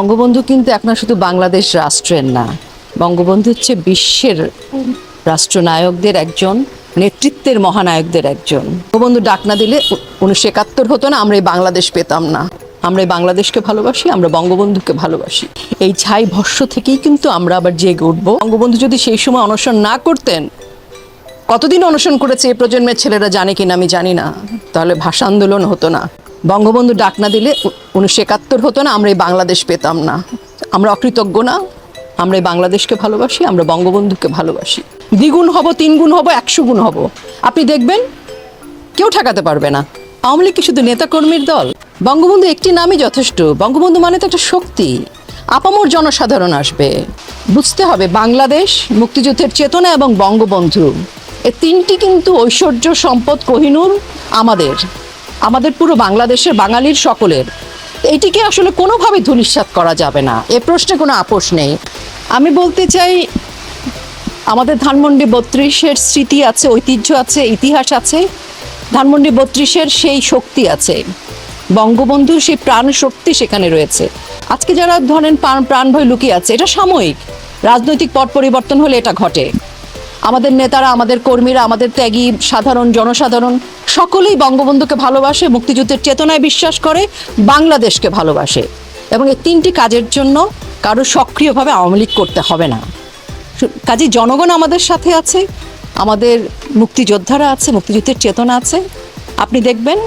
বঙ্গবন্ধু কিন্তু এখন শুধু বাংলাদেশ রাষ্ট্রের না, বঙ্গবন্ধু হচ্ছে বিশ্বের রাষ্ট্রনায়কদের একজন, নেতৃত্বের মহানায়কদের একজন। বঙ্গবন্ধু ডাক না দিলে উনিশশো একাত্তর হতো না, আমরা এই বাংলাদেশ পেতাম না। আমরা এই বাংলাদেশকে ভালোবাসি, আমরা বঙ্গবন্ধুকে ভালোবাসি। এই ছাই ভস্য থেকেই কিন্তু আমরা আবার জেগে উঠবো। বঙ্গবন্ধু যদি সেই সময় অনশন না করতেন, কতদিন অনশন করেছে এই প্রজন্মের ছেলেরা জানে কিনা আমি জানি না। তাহলে ভাষা আন্দোলন হতো না। বঙ্গবন্ধু ডাক না দিলে উনিশশো একাত্তর হতো না, আমরা এই বাংলাদেশ পেতাম না। আমরা অকৃতজ্ঞ না, আমরা এই বাংলাদেশকে ভালোবাসি, আমরা বঙ্গবন্ধুকে ভালোবাসি। দ্বিগুণ হব তিন গুণ হব একশো গুণ হব। আপনি দেখবেন, কেউ ঠেকাতে পারবে না। আওয়ামী লীগ কি শুধু নেতাকর্মীর দল? বঙ্গবন্ধু একটি নামই যথেষ্ট। বঙ্গবন্ধু মানে তো একটা শক্তি। আপামর জনসাধারণ আসবে। বুঝতে হবে, বাংলাদেশ মুক্তিযুদ্ধের চেতনা এবং বঙ্গবন্ধু। এ তিনটি কিন্তু ঐশ্বর্য, সম্পদ, কোহিনুর আমাদের। আমাদের পুরো বাংলাদেশের বাঙালির সকলের। এটিকে আসলে কোনোভাবে ধূলিসাৎ করা যাবে না। এ প্রশ্নে কোনো আপোষ নেই। আমি বলতে চাই, আমাদের ধানমন্ডি বত্রিশের স্মৃতি আছে, ঐতিহ্য আছে, ইতিহাস আছে। ধানমন্ডি বত্রিশের সেই শক্তি আছে। বঙ্গবন্ধুর সেই প্রাণ শক্তি সেখানে রয়েছে। আজকে যারা ধরেন প্রাণ প্রাণ ভয় লুকিয়ে আছে, এটা সাময়িক। রাজনৈতিক পট পরিবর্তন হলে এটা ঘটে। আমাদের নেতারা, আমাদের কর্মীরা, আমাদের ত্যাগী, সাধারণ জনসাধারণ সকলেই বঙ্গবন্ধুকে ভালোবাসে, মুক্তিযুদ্ধের চেতনায় বিশ্বাস করে, বাংলাদেশকে ভালোবাসে। এবং এই তিনটি কাজের জন্য কারও সক্রিয়ভাবে আওয়ামী লীগ করতে হবে না। কাজে জনগণ আমাদের সাথে আছে, আমাদের মুক্তিযোদ্ধারা আছে, মুক্তিযুদ্ধের চেতনা আছে। আপনি দেখবেন,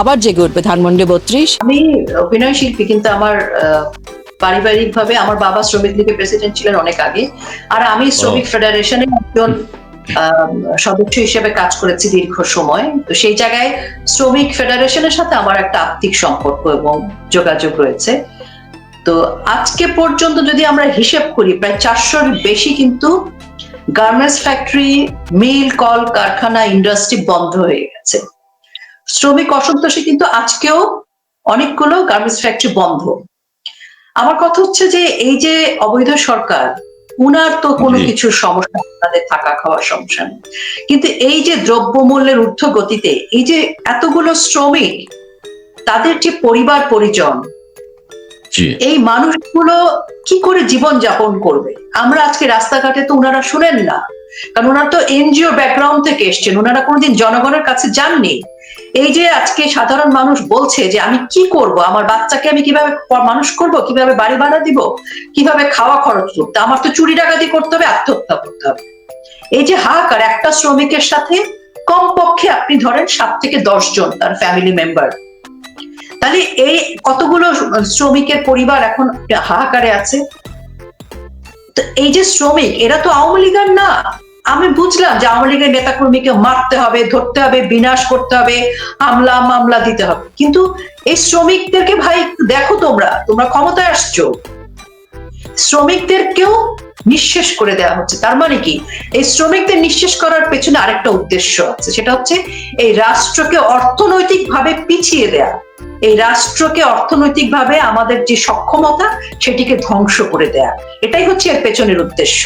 আবার জেগে উঠবে ধানমন্ডি বত্রিশ। আমি অভিনয় শিল্পী কিন্তু আমার পারিবারিক ভাবে আমার বাবা শ্রমিক লীগের প্রেসিডেন্ট ছিলেন অনেক আগে আর আমি শ্রমিক ফেডারেশনের একজন সদস্য হিসেবে কাজ করেছি দীর্ঘ সময়। তো সেই জায়গায় শ্রমিক ফেডারেশনের সাথে আমার একটা আর্থিক সম্পর্ক এবং যোগাযোগ রয়েছে। তো আজকে পর্যন্ত যদি আমরা হিসেব করি প্রায় চারশোর বেশি কিন্তু গার্মেন্টস ফ্যাক্টরি মিল কল কারখানা ইন্ডাস্ট্রি বন্ধ হয়ে গেছে। শ্রমিক অসন্তোষে কিন্তু আজকেও অনেকগুলো গার্মেন্টস ফ্যাক্টরি বন্ধ। আমার কথা হচ্ছে যে এই যে অবৈধ সরকার উনার তো কোনো কিছু সমস্যা তাদের থাকা খাওয়ার সমস্যা নেই। কিন্তু এই যে দ্রব্যমূল্যের ঊর্ধ্ব গতিতে এই যে এতগুলো শ্রমিক তাদের যে পরিবার পরিজন এই মানুষগুলো কি করে জীবন যাপন করবে? আমরা আজকে রাস্তাঘাটে তো ওনারা শুনেন না। কারণ ওনারা তো এনজিও ব্যাকগ্রাউন্ড থেকে এসছেন ওনারা কোনোদিন জনগণের কাছে যাননি। এই যে আজকে সাধারণ মানুষ বলছে যে আমি কি করব? আমার বাচ্চাকে আমি কীভাবে মানুষ করব? কীভাবে বাড়ি ভাড়া দিব? কীভাবে খাওয়া খরচ করতে আমার তো চুরি ডাকাতি করতে হবে, আত্মহত্যা করতে হবে। এই যে হাহাকার একটা শ্রমিকের সাথে কমপক্ষে আপনি ধরেন সাত থেকে দশ জন তার ফ্যামিলি মেম্বার তাহলে এই কতগুলো শ্রমিকের পরিবার এখন হাহাকারে আছে? এই যে শ্রমিক, এরা তো আওয়ামী লীগের না। আমি বুঝলাম যে আওয়ামী লীগের নেতাকর্মীকে মারতে হবে, ধরতে হবে, বিনাশ করতে হবে, হামলা, মামলা দিতে হবে। কিন্তু এই শ্রমিকদেরকে ভাই দেখো তোমরা তোমরা ক্ষমতায় আসছো। শ্রমিকদেরকেও নিঃশেষ করে দেওয়া হচ্ছে। তার মানে কি? এই শ্রমিকদের নিঃশেষ করার পেছনে আরেকটা উদ্দেশ্য আছে। সেটা হচ্ছে এই রাষ্ট্রকে অর্থনৈতিকভাবে পিছিয়ে দেয়া। এই রাষ্ট্রকে অর্থনৈতিকভাবে আমাদের যে সক্ষমতা, সেটিকে ধ্বংস করে দেয়া। এটাই হচ্ছে এর পেছনের উদ্দেশ্য।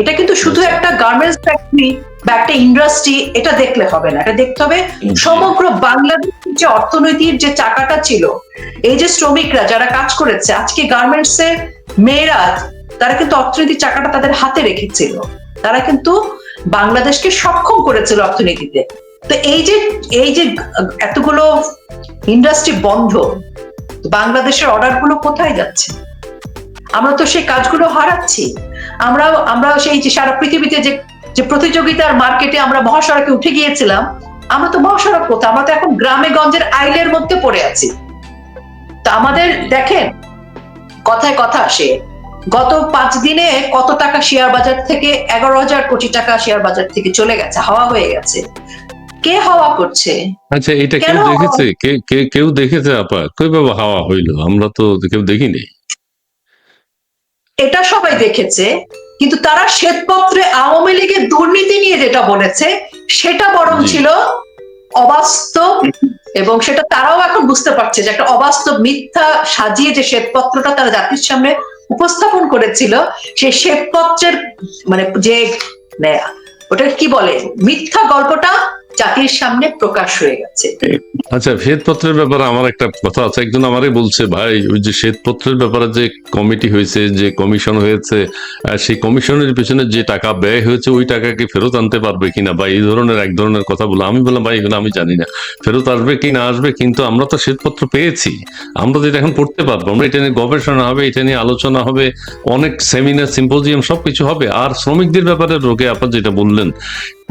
এটা কিন্তু শুধু একটা গার্মেন্টস ফ্যাক্টরি বা একটা ইন্ডাস্ট্রি এটা দেখলে হবে না। এটা দেখতে হবে সমগ্র বাংলাদেশের যে অর্থনীতির যে চাকাটা ছিল এই যে শ্রমিকরা যারা কাজ করেছে আজকে গার্মেন্টস এর মেয়েরা তারা কিন্তু অর্থনীতির চাকাটা তাদের হাতে রেখেছিল। তারা কিন্তু বাংলাদেশকে সক্ষম করেছিল অর্থনীতিতে। তো এই যে এই যে এতগুলো ইন্ডাস্ট্রি বন্ধ বাংলাদেশের অর্ডারগুলো কোথায় যাচ্ছে? আমরা তো সেই কাজগুলো হারাচ্ছি। আমরা আমরা সেই যে সারা পৃথিবীতে যে যে প্রতিযোগিতার মার্কেটে আমরা মহাসড়কে উঠে গিয়েছিলাম আমরা তো মহাসড়ক কোথায় আমরা তো এখন গ্রামে গঞ্জের আইলের মধ্যে পড়ে আছি। তা আমাদের দেখেন কথায় কথা আসে গত পাঁচ দিনে কত টাকা শেয়ার বাজার থেকে এগারো হাজার কোটি টাকা শেয়ার বাজার থেকে চলে গেছে হাওয়া হয়ে গেছে। কে হাওয়া করছে? আচ্ছা এটা কেউ দেখেছে? কে কেউ দেখেছে আপা? কীভাবে হাওয়া হইল? আমরা তো কেউ দেখিনি। এটা সবাই দেখেছে কিন্তু তারা শ্বেতপত্রে আওয়ামী লীগের দুর্নীতি নিয়ে যেটা বলেছে সেটা বরং ছিল অবাস্তব এবং সেটা তারাও এখন বুঝতে পারছে যে একটা অবাস্তব মিথ্যা সাজিয়ে যে শ্বেতপত্রটা তারা জাতির সামনে উপস্থাপন করেছিল সেই শ্বেতপত্রের মানে যে মানে ওটা কি বলে মিথ্যা গল্পটা জাতির সামনে প্রকাশ হয়ে গেছে। আচ্ছা শ্বেতপত্রের ব্যাপারে আমার একটা কথা আছে। একজন আমারে বলছে, ভাই, ওই যে শ্বেতপত্রের ব্যাপারে যে কমিটি হয়েছে, যে কমিশন হয়েছে সেই কমিশনের পেছনে যে টাকা ব্যয় হয়েছে, ওই টাকাকে ফেরত আনতে পারবে কিনা? বা এই ধরনের এক ধরনের কথা বলে। আমি বললাম, ভাই, এগুলো আমি জানি না। ফেরত আসবে কি না আসবে, কিন্তু আমরা তো শ্বেতপত্র পেয়েছি। আমরা তো এটা এখন পড়তে পারব। আমরা এটা নিয়ে গবেষণা হবে, এটা নিয়ে আলোচনা হবে, অনেক সেমিনার, সিম্পোজিয়াম, সবকিছু হবে। আর শ্রমিকদের ব্যাপারে রোগে আপনার যেটা বললেন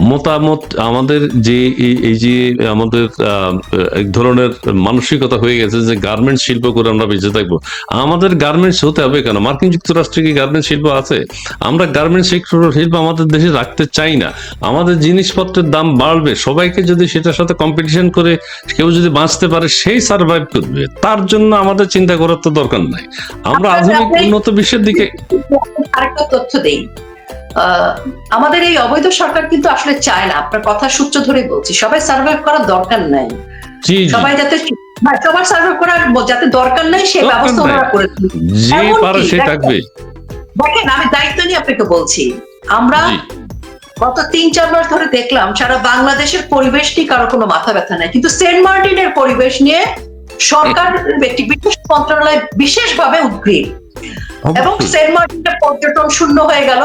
মতামত আমাদের যে এই- যে আমাদের এক ধরনের মানসিকতা হয়ে গেছে যে গার্মেন্টস শিল্প করে আমরা বেঁচে থাকব। আমাদের গার্মেন্টস হতে হবে কেন? মার্কিন যুক্তরাষ্ট্রে কি গার্মেন্টস শিল্প আছে? আমরা গার্মেন্টস শিল্প আমাদের দেশে রাখতে চাই না। আমাদের জিনিসপত্রের দাম বাড়বে। সবাইকে যদি সেটার সাথে কম্পিটিশন করে কেউ যদি বাঁচতে পারে সেই সার্ভাইভ করবে। তার জন্য আমাদের চিন্তা করার তো দরকার নাই। আমরা আধুনিক উন্নত বিশ্বের দিকে আরেকটা তথ্য দেই। আমাদের এই অবৈধ সরকার কিন্তু আসলে চায় না। আপনার কথা সূত্র ধরে বলছি সবাই সার্ভাইভ করার দরকার নাই। সবাই যাতে হ্যাঁ, সবার সার্ভাইভ করার যাতে দরকার নাই সে ব্যবস্থা। ওনারা করে যে পারে সে দেখেন- থাকবে। দেখেন আমি দায়িত্ব নিয়ে আপনাকে বলছি। আমরা গত তিন চার মাস ধরে দেখলাম সারা বাংলাদেশের পরিবেশ নিয়ে কারও কোনো মাথা ব্যথা নাই। কিন্তু সেন্ট মার্টিনের পরিবেশ নিয়ে সরকার একটি বিশেষ মন্ত্রণালয় বিশেষভাবে উদ্গ্রীব। এবং। সেন্ট মার্টিনের পর্যটন শূন্য হয়ে গেল।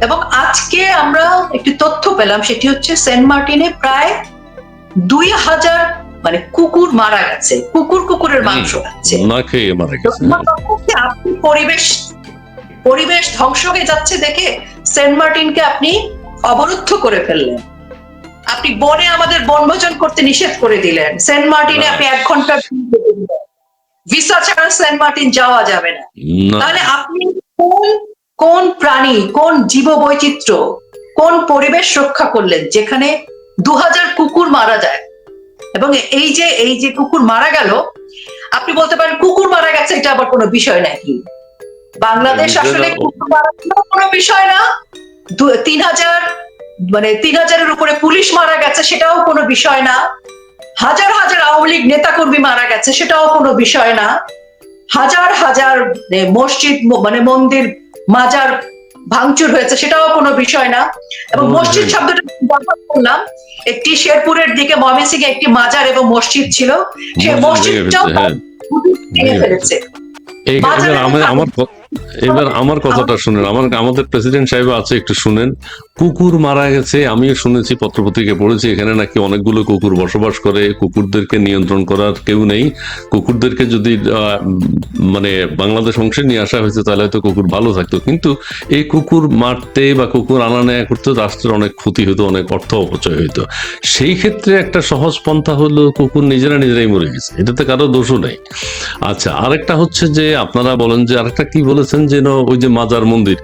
এবং আজকে আমরা একটি তথ্য পেলাম সেটি হচ্ছে সেন্ট মার্টিনে প্রায় দুই হাজার মানে কুকুর মারা গেছে। কুকুর কুকুরের মাংস খাচ্ছে। আপনি পরিবেশ পরিবেশ ধ্বংস হয়ে যাচ্ছে দেখে সেন্ট মার্টিনকে আপনি অবরুদ্ধ করে ফেললেন। আপনি বনে আমাদের বনভোজন করতে নিষেধ করে দিলেন। সেন্ট মার্টিনে আপনি এক ঘণ্টা ভিসা ছাড়া সেন্ট মার্টিন যাওয়া যাবে না। না। তাহলে আপনি কোন কোন প্রাণী কোন জীব বৈচিত্র্য কোন পরিবেশ রক্ষা করলেন যেখানে দু হাজার কুকুর মারা যায়? এবং এই যে এই যে কুকুর মারা গেল আপনি বলতে পারেন কুকুর মারা গেছে এটা আবার কোনো বিষয় নাকি বাংলাদেশ আসলে কুকুর মারা কোনো বিষয় না। তিন হাজার মানে তিন হাজারের উপরে পুলিশ মারা গেছে সেটাও কোনো বিষয় না। হাজার হাজার আওয়ামী লীগ নেতাকর্মী মারা গেছে সেটাও কোনো বিষয় না। হাজার হাজার মসজিদ মানে মন্দির মাজার ভাঙচুর হয়েছে সেটাও কোনো বিষয় না। এবং মসজিদ। শব্দটা ব্যবহার করলাম। একটি শেরপুরের দিকে ময়মনসিং একটি মাজার এবং মসজিদ ছিল। সেই মসজিদ মসজিদটাও হ্যাঁ। ভেঙে ফেলেছে। আমার এবার আমার কথাটা শুনেন আমার আমাদের প্রেসিডেন্ট সাহেব আছে একটু শুনেন। কুকুর মারা গেছে আমিও শুনেছি পত্রপত্রিকায় পড়েছি এখানে নাকি অনেকগুলো কুকুর বসবাস করে কুকুরদেরকে নিয়ন্ত্রণ করার কেউ নেই। কুকুরদেরকে যদি মানে বাংলাদেশ অংশে নিয়ে আসা হয়েছে তাহলে হয়তো কুকুর ভালো থাকতো। কিন্তু এই কুকুর মারতে বা কুকুর আনা নেয়া করতে রাষ্ট্রের অনেক ক্ষতি হতো অনেক অর্থ অপচয় হতো সেই ক্ষেত্রে একটা সহজ পন্থা হলো কুকুর নিজেরা নিজেরাই মরে গেছে। এটাতে কারও দোষও নেই। আচ্ছা আরেকটা হচ্ছে যে আপনারা বলেন যে আরেকটা কি বলেছেন যে ন, ওই যে মাজার মন্দির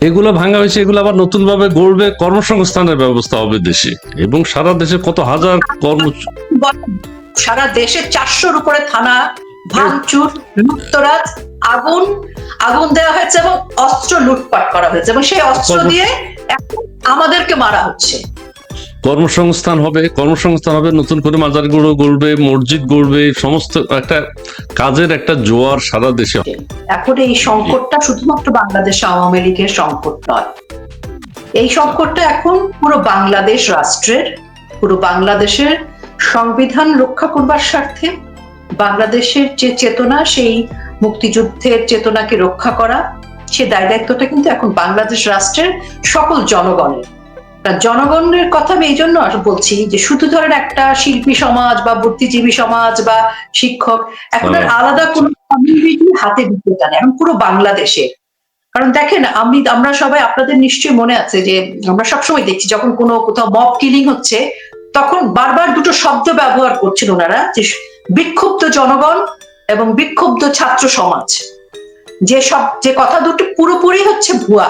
এগুলো ভাঙা হয়েছে এগুলো আবার নতুন ভাবে গড়বে কর্মসংস্থানের ব্যবস্থা হবে দেশে। এবং সারা দেশে কত হাজার কর্ম সারা দেশে চারশোর উপরে থানা ভাঙচুর লুপ্তরাজ আগুন আগুন দেওয়া হয়েছে এবং অস্ত্র লুটপাট করা হয়েছে। এবং সেই অস্ত্র দিয়ে আমাদেরকে মারা হচ্ছে। কর্মসংস্থান হবে কর্মসংস্থান হবে, নতুন করে মাজারগুলো গড়বে, মসজিদ গড়বে, সমস্ত একটা কাজের একটা জোয়ার সারা দেশে এখন এই সংকটটা শুধুমাত্র বাংলাদেশ আওয়ামী লীগের সংকট নয়। এই সংকটটা এখন পুরো বাংলাদেশ রাষ্ট্রের, পুরো বাংলাদেশের সংবিধান রক্ষা করবার স্বার্থে, বাংলাদেশের যে চেতনা, সেই মুক্তিযুদ্ধের চেতনাকে রক্ষা করা, সে দায় দায়িত্বটা কিন্তু এখন বাংলাদেশ রাষ্ট্রের সকল জনগণের। জনগণের কথা আমি এই জন্য বলছি যে শুধু ধরেন একটা শিল্পী সমাজ বা বুদ্ধিজীবী সমাজ বা শিক্ষক এখন আর হ্যাঁ। আলাদা কোনো কমিউনিটি হাতে দিতে চান এখন পুরো বাংলাদেশের কারণ দেখেন আমি আমরা সবাই আপনাদের নিশ্চয়ই মনে আছে যে আমরা সবসময় দেখছি যখন কোনো কোথাও মব কিলিং হচ্ছে তখন বারবার দুটো শব্দ ব্যবহার করছিল ওনারা যে বিক্ষুব্ধ জনগণ এবং বিক্ষুব্ধ ছাত্র সমাজ। যে সব যে কথা দুটো পুরোপুরি হচ্ছে ভুয়া।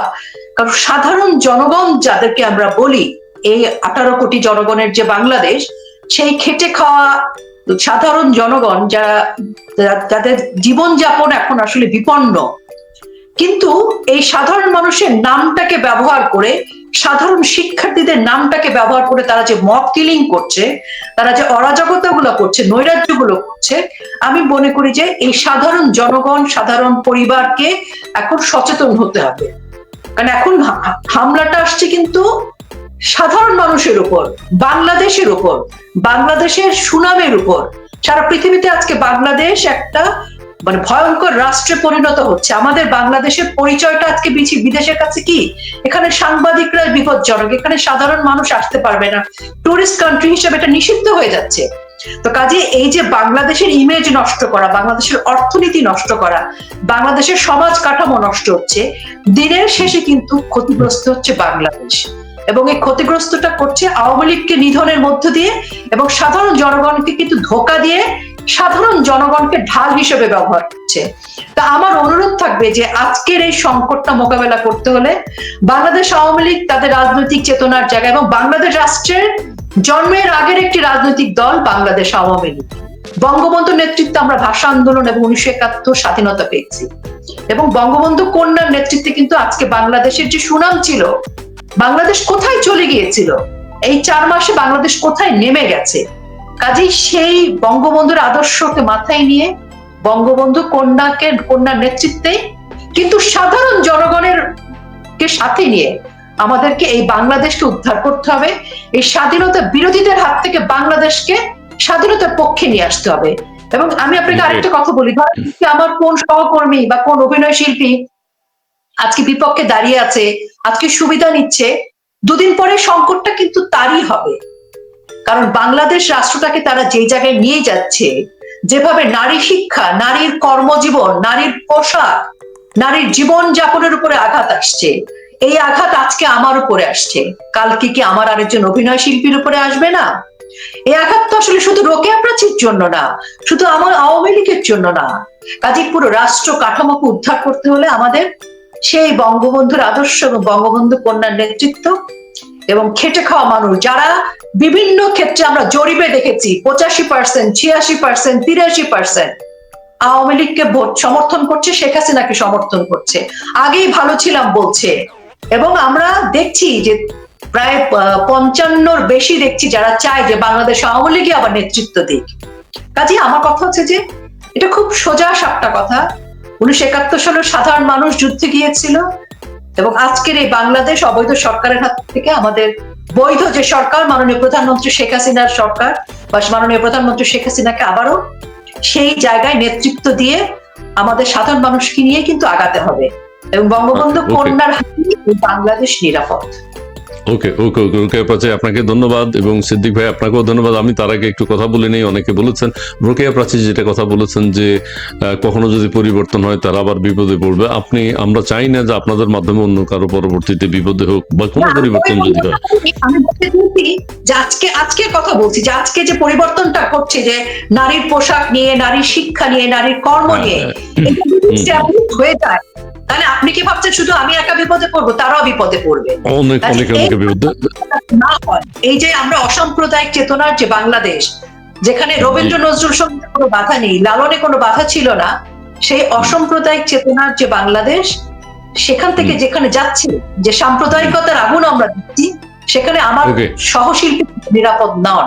কারণ সাধারণ জনগণ যাদেরকে আমরা বলি, এই আঠারো কোটি জনগণের যে বাংলাদেশ, সেই খেটে খাওয়া সাধারণ জনগণ যারা যাদের জীবনযাপন এখন আসলে বিপন্ন। কিন্তু এই সাধারণ মানুষের নামটাকে ব্যবহার করে, সাধারণ শিক্ষার্থীদের নামটাকে ব্যবহার করে তারা যে মক কিলিং করছে, তারা যে অরাজকতা গুলো করছে নৈরাজ্যগুলো করছে, আমি মনে করি যে এই সাধারণ জনগণ, সাধারণ পরিবারকে এখন সচেতন হতে হবে। কারণ এখন হামলাটা আসছে কিন্তু সাধারণ মানুষের উপর, বাংলাদেশের উপর, বাংলাদেশের সুনামের উপর। সারা পৃথিবীতে আজকে বাংলাদেশ একটা মানে ভয়ঙ্কর রাষ্ট্রে পরিণত হচ্ছে। আমাদের বাংলাদেশের পরিচয়টা আজকে বিছি- বিদেশের কাছে কি? এখানে সাংবাদিকরা বিপজ্জনক। এখানে সাধারণ মানুষ আসতে পারবে না। টুরিস্ট কান্ট্রি হিসেবে এটা নিষিদ্ধ হয়ে যাচ্ছে। তো কাজে এই যে বাংলাদেশের ইমেজ নষ্ট করা, বাংলাদেশের অর্থনীতি নষ্ট করা, বাংলাদেশের সমাজ কাঠামো নষ্ট হচ্ছে, দিনের শেষে কিন্তু ক্ষতিগ্রস্ত হচ্ছে বাংলাদেশ। এবং এই ক্ষতিগ্রস্তটা করছে আওয়ামী লীগকে নিধনের মধ্য দিয়ে এবং সাধারণ জনগণকে কিন্তু ধোকা দিয়ে সাধারণ জনগণকে ঢাল হিসেবে ব্যবহার করছে। তা আমার অনুরোধ থাকবে যে আজকের এই সংকটটা মোকাবেলা করতে হলে বাংলাদেশ আওয়ামী লীগ তাদের রাজনৈতিক চেতনার জায়গা এবং বাংলাদেশ রাষ্ট্রের জন্মের আগের একটি রাজনৈতিক দল বাংলাদেশ আওয়ামী লীগ। বঙ্গবন্ধু নেতৃত্বে আমরা ভাষা আন্দোলন এবং উনিশশো একাত্তর স্বাধীনতা পেয়েছি। এবং বঙ্গবন্ধু কন্যার নেতৃত্বে কিন্তু আজকে বাংলাদেশের যে সুনাম ছিল, বাংলাদেশ কোথায় চলে গিয়েছিল, এই চার মাসে বাংলাদেশ কোথায় নেমে গেছে, কাজেই সেই বঙ্গবন্ধুর আদর্শকে মাথায় নিয়ে বঙ্গবন্ধু কন্যাকে, কন্যার নেতৃত্বে কিন্তু সাধারণ জনগণের কে সাথে নিয়ে আমাদেরকে এই বাংলাদেশকে উদ্ধার করতে হবে এই স্বাধীনতা বিরোধীদের হাত থেকে বাংলাদেশকে স্বাধীনতার পক্ষে নিয়ে আসতে হবে। এবং আমি আপনাকে আরেকটা কথা বলি আমার কোন সহকর্মী বা কোন অভিনয় শিল্পী আজকে বিপক্ষে দাঁড়িয়ে আছে আজকে সুবিধা নিচ্ছে দুদিন পরে সংকটটা কিন্তু তারই হবে। কারণ বাংলাদেশ রাষ্ট্রটাকে তারা যে জায়গায় নিয়ে যাচ্ছে যেভাবে নারী শিক্ষা নারীর কর্মজীবন নারীর পোশাক নারীর জীবন যাপনের উপরে আঘাত আসছে এই আঘাত আজকে আমার উপরে আসছে। কালকে কি আমার আরেকজন অভিনয় শিল্পীর উপরে আসবে না? এই আঘাত তো আসলে শুধু রোকেয়া প্রাচীর জন্য না, শুধু আমার আওয়ামী লীগের জন্য না। কাজে পুরো রাষ্ট্র কাঠামোকে উদ্ধার করতে হলে আমাদের সেই বঙ্গবন্ধুর আদর্শ এবং বঙ্গবন্ধু কন্যার নেতৃত্ব এবং খেটে খাওয়া মানুষ, যারা বিভিন্ন ক্ষেত্রে আমরা জরিপে দেখেছি, পঁচাশি পার্সেন্ট ছিয়াশি পার্সেন্ট তিরাশি পার্সেন্ট আওয়ামী লীগকে ভোট সমর্থন করছে, শেখ হাসিনাকে সমর্থন করছে। আগেই ভালো ছিলাম বলছে। এবং আমরা দেখছি যে প্রায় পঞ্চান্নর বেশি দেখছি যারা চায় যে বাংলাদেশ আওয়ামী লীগই আবার নেতৃত্ব দিক। কাজে আমার কথা হচ্ছে যে এটা খুব সোজা সাপটা কথা। উনিশশো একাত্তর সালে সাধারণ মানুষ যুদ্ধে গিয়েছিল এবং আজকের এই বাংলাদেশ অবৈধ সরকারের হাত থেকে আমাদের বৈধ যে সরকার মাননীয় প্রধানমন্ত্রী শেখ হাসিনার সরকার বা মাননীয় প্রধানমন্ত্রী শেখ হাসিনাকে আবারও সেই জায়গায় নেতৃত্ব দিয়ে আমাদের সাধারণ মানুষকে নিয়ে কিন্তু আগাতে হবে। এবং বঙ্গবন্ধু. কন্যার বাংলাদেশ নিরাপদ। ওকে ওকে ওকে ওকে প্রাচী আপনাকে ধন্যবাদ এবং সিদ্দিক ভাই আপনাকেও ধন্যবাদ। আমি তার আগে একটু কথা বলে নেই অনেকে বলেছেন। রোকেয়া প্রাচী যেটা কথা বলেছেন যে কখনো যদি পরিবর্তন হয় তারা আবার বিপদে পড়বে। আপনি আমরা চাই না যে আপনাদের মাধ্যমে অন্য কারও পরবর্তীতে বিপদে হোক বা কোনো পরিবর্তন যদি হয়। যে আজকে আজকের কথা বলছি যে আজকে যে পরিবর্তনটা ঘটছে যে নারীর পোশাক নিয়ে নারীর শিক্ষা নিয়ে নারীর কর্ম নিয়ে যদি হুম। established হয়ে যায় তাহলে আপনি কি ভাবছেন শুধু আমি একা বিপদে পড়ব? তারাও বিপদে পড়বে। অনেক অনেক অনেকের বিরুদ্ধে না হয় এই যে আমরা অসাম্প্রদায়িক চেতনার যে বাংলাদেশ যেখানে রবীন্দ্র নজরুল সঙ্গীতে কোনো বাধা নেই লালনে কোনো বাধা ছিল না সেই অসাম্প্রদায়িক চেতনার যে বাংলাদেশ সেখান থেকে যেখানে যাচ্ছে যে সাম্প্রদায়িকতার আগুন আমরা দিচ্ছি সেখানে আমার সহশিল্পী নিরাপদ নন।